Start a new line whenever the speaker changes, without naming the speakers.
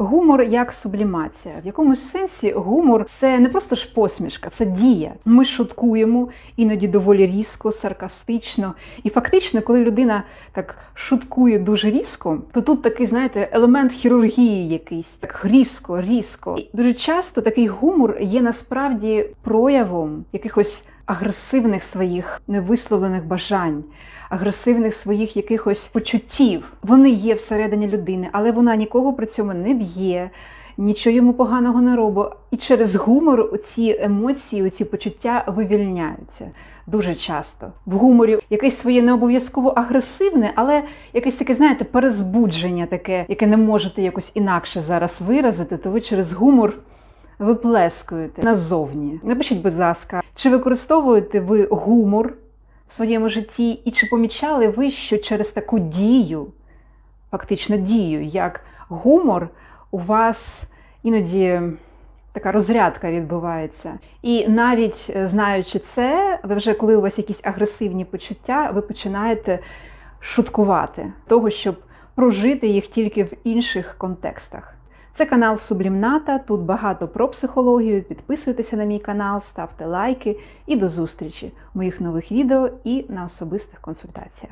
Гумор як сублімація. В якомусь сенсі гумор це не просто ж посмішка, це дія. Ми шуткуємо іноді доволі різко, саркастично. І фактично, коли людина так шуткує дуже різко, то тут такий, знаєте, елемент хірургії якийсь, так різко, різко. І дуже часто такий гумор є насправді проявом якихось агресивних своїх невисловлених бажань, агресивних своїх якихось почуттів. Вони є всередині людини, але вона нікого при цьому не б'є. Нічого йому поганого не робить. І через гумор ці емоції, ці почуття вивільняються дуже часто. В гуморі якесь своє не обов'язково агресивне, але якесь таке, знаєте, перезбудження таке, яке не можете якось інакше зараз виразити, то ви через гумор виплескуєте назовні. Напишіть, будь ласка, чи використовуєте ви гумор в своєму житті, і чи помічали ви, що через таку дію, фактично дію, як гумор, у вас іноді така розрядка відбувається. І навіть е, знаючи це, ви вже коли у вас якісь агресивні почуття, ви починаєте шуткувати того, щоб прожити їх тільки в інших контекстах. Це канал Сублімната. Тут багато про психологію. Підписуйтеся на мій канал, ставте лайки і до зустрічі в моїх нових відео і на особистих консультаціях.